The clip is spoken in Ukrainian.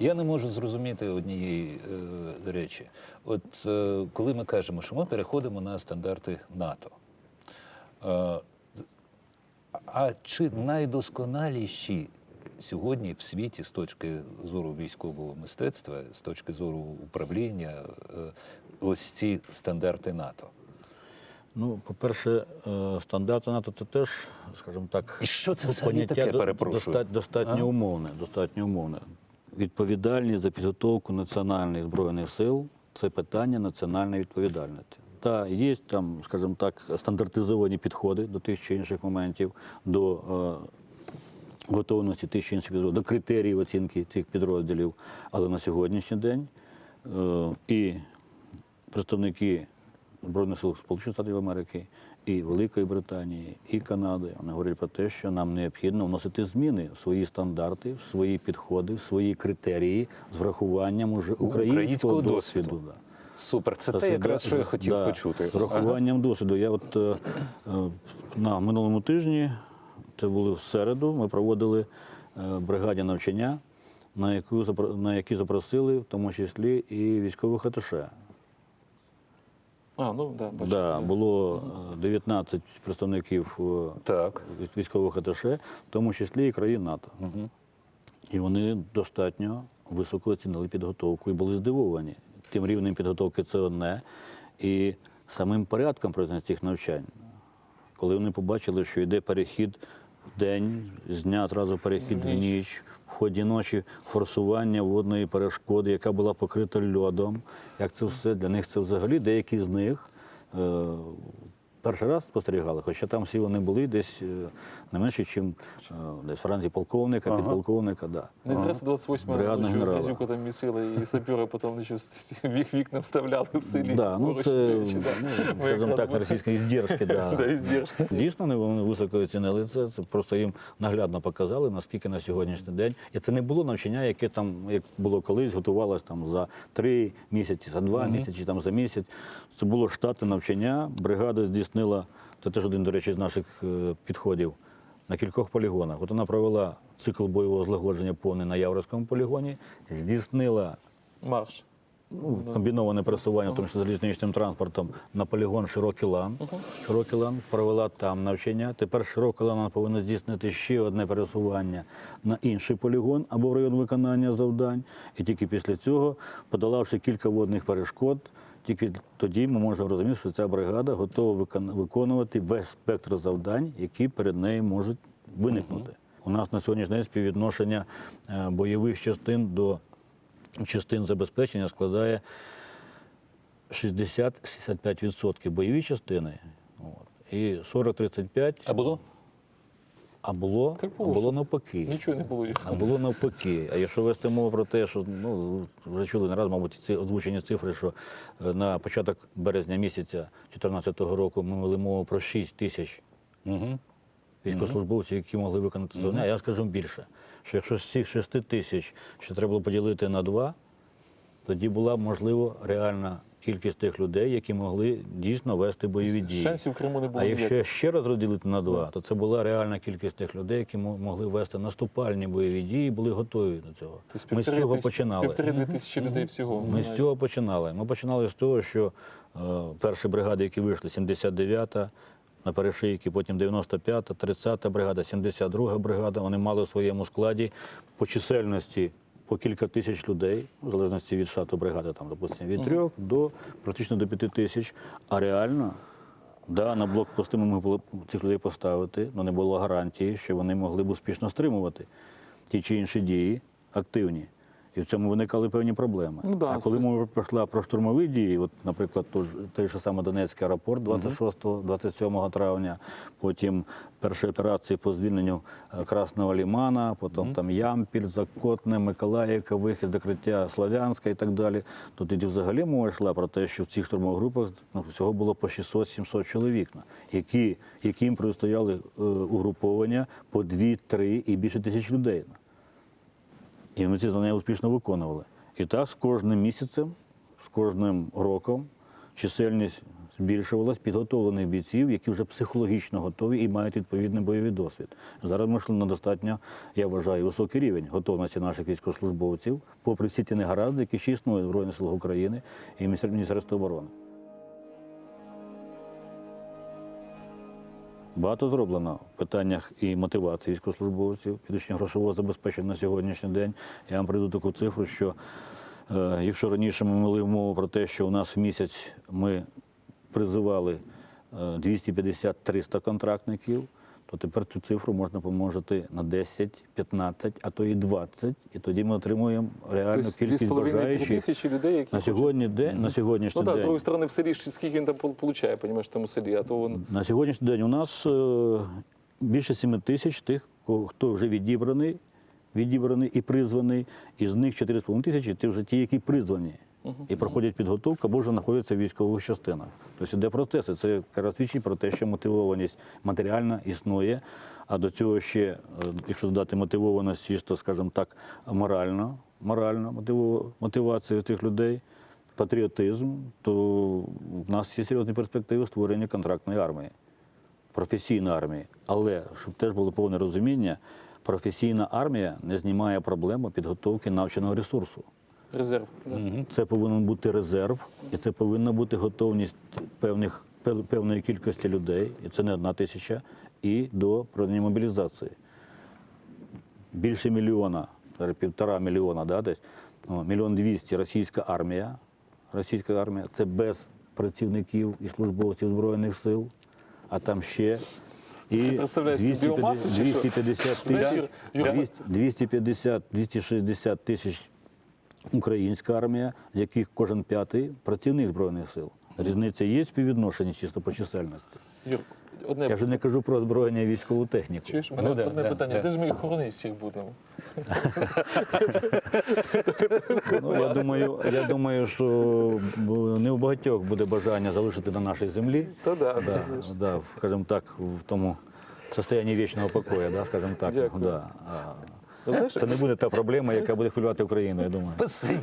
Я не можу зрозуміти однієї е, речі. От е, коли ми кажемо, що ми переходимо на стандарти НАТО. Е, а чи найдосконаліші сьогодні в світі з точки зору військового мистецтва, з точки зору управління, е, ось ці стандарти НАТО? Ну, по-перше, е, стандарти НАТО це теж, скажімо так, І що це взагалі поняття таке, перепрошую? доста- достатньо умовне. Достатньо умовне. Відповідальність за підготовку національних збройних сил це питання національної відповідальності. Та є там, скажімо так, стандартизовані підходи до тих чи інших моментів, до е, готовності тих чи інших підрозділів, до критеріїв оцінки цих підрозділів. Але на сьогоднішній день е, і представники Збройних сил Сполучених Штатів Америки, і Великої Британії, і Канади вони говорять про те, що нам необхідно вносити зміни в свої стандарти, в свої підходи, в свої критерії з врахуванням уже українського, українського досвіду. досвіду. да. Супер, це Та те, якраз що я хотів да, почути. З урахуванням досвіду. Я от е, е, на минулому тижні, це було в середу, ми проводили е, бригаді навчання, на яку на які запросили в тому числі і військових аташе. А, ну да, бачу. Да, було е, 19 представників е, Так. військових аташе, в тому числі і країн НАТО. Угу. І вони достатньо високо оцінили підготовку і були здивовані тим рівнем підготовки це одне і самим порядком проведення цих навчань. Коли вони побачили, що йде перехід в день, з дня зразу перехід в Ніч. ніч, в ході ночі форсування водної перешкоди, яка була покрита льодом. Як це все для них це взагалі деякі з них. Е, Перший раз спостерігали, хоча там всі вони були десь е, не менше, ніж десь в ранзі полковника, підполковника. Да. Не зря 28 Бригадного ночі генерала. Грязюка там місила, і сапюри потім вік вікна вставляли в селі. Да, ну поруч, це, речі, да. ну, скажімо так, були- російські іздержки. Да. Да, іздержки. Дійсно, вони- високо оцінили це. Це просто їм наглядно показали, наскільки на сьогоднішній день. І це не було навчання, яке там, як було колись, готувалось там за три місяці, за два місяці, там за місяць. Це було штатне навчання. Бригада здійснила, це теж один, до речі, з наших е, підходів. На кількох полігонах. От вона провела цикл бойового злагодження повний на Яворівському полігоні, здійснила Марш. ну, комбіноване пересування, тому що залізничним транспортом на полігон Широкий Лан. Широкий Лан провела там навчання. Тепер Широкий Лан повинна здійснити ще одне пересування на інший полігон або в район виконання завдань. І тільки після цього, подолавши кілька водних перешкод, тільки тоді ми можемо розуміти, що ця бригада готова виконувати весь спектр завдань, які перед нею можуть виникнути. У нас на сьогоднішній день співвідношення е, бойових частин до частин забезпечення складає 60-65% бойові частини і 40-35%, А було? А було, Так а було, було навпаки. Нічого не було. А було навпаки. А якщо вести мову про те, що ну вже чули не раз, мабуть, ці озвучені цифри, що е, на початок березня місяця 2014 року ми вели мову про 6 тисяч Угу. військовослужбовців, які могли виконати завдання. А я скажу більше, що якщо з цих 6 тисяч ще треба було поділити на два, тоді була можливо реальна кількість тих людей, які могли дійсно вести бойові дії. Шансів в Криму не було А якщо ще раз розділити на два, то це була реальна кількість тих людей, які могли вести наступальні бойові дії, і були готові до цього. Тобто Ми з цього тисячі- починали. Півтори-дві тисячі людей всього. Ми з цього починали. Ми починали з того, що е, перші бригади, які вийшли, 79-та, на перешийки, потім 95-та, 30-та бригада, 72-га бригада, вони мали у своєму складі по чисельності по кілька тисяч людей, в залежності від штату бригади, там, допустимо, від трьох до практично до п'яти тисяч. А реально, да, на блокпости ми могли б цих людей поставити, але не було гарантії, що вони могли б успішно стримувати ті чи інші дії активні. І в цьому виникали певні проблеми. Ну да, а коли мова пройшла про штурмові дії, от, наприклад, той, той же саме Донецький аеропорт 26-27 травня, потім перші операції по звільненню е, Красного Лімана, потім там Ямпіль, Закотне, Миколаївка, вихід, закриття Слов'янська і так далі. То тоді взагалі мова йшла про те, що в цих штурмових групах ну, всього було по 600-700 чоловік, які, яким протистояли е, угруповання по 2-3 і більше тисяч людей. І ми ці завдання успішно виконували. І так з кожним місяцем, з кожним роком чисельність збільшувалась підготовлених бійців, які вже психологічно готові і мають відповідний бойовий досвід. Зараз ми йшли на достатньо, я вважаю, високий рівень готовності наших військовослужбовців, попри всі ті негаразди, які ще існують в Збройних силах України і Міністерства оборони. Багато зроблено в питаннях і мотивації військовослужбовців, підвищення грошового забезпечення на сьогоднішній день. Я вам прийду таку цифру, що е, якщо раніше ми мали мову про те, що у нас в місяць ми призивали е, 250-300 контрактників, то тепер цю цифру можна помножити на 10, 15, а то і 20, і тоді ми отримуємо реальну Тобто кількість 2,5 бажаючих. тисячі людей, які На хочуть- сьогодні день, на сьогоднішній Ну так, з день. другої сторони, в селі ж скільки він там получає, понімаєш, в тому селі, а то він На сьогоднішній день у нас е, більше 7 тисяч тих, ко- хто вже відібраний, відібраний і призваний. Із них 4,5 тисячі це вже ті, які призвані і проходять підготовку або вже знаходяться в військових частинах. Тобто йде процеси. Це якраз свідчить про те, що мотивованість матеріальна існує. А до цього ще, е, якщо додати мотивованість, чисто, скажімо так, морально, моральна мотивація цих людей, патріотизм, то в нас є серйозні перспективи створення контрактної армії професійної армії. Але щоб теж було повне розуміння, професійна армія не знімає проблему підготовки навченого ресурсу. Резерв. Це повинен бути резерв, і це повинна бути готовність певних, певної кількості людей, і це не одна тисяча, і до проведення мобілізації. Більше мільйона, півтора мільйона, да, десь, ну, мільйон двісті російська армія. Російська армія це без працівників і службовців Збройних сил, а там ще. І 250 біомасу чи що? 250 тисяч, 250, 260 тисяч українська армія, з яких кожен п'ятий працівник Збройних сил. Різниця є в співвідношенні чисто по чисельності. Юр, одне Я вже не кажу про озброєння і військову техніку. Чуєш, мене Ну, да, одне да, питання. да. Де ж ми їх хоронити всіх будемо? Ну, я, думаю, я думаю, що не у багатьох буде бажання залишити на нашій землі. Та да, Да, да, скажімо так, в тому состоянні вічного покою, да, скажімо так. Дякую. Да. Знаєш, Це не буде та проблема, яка буде хвилювати Україну, я думаю. Спасибі.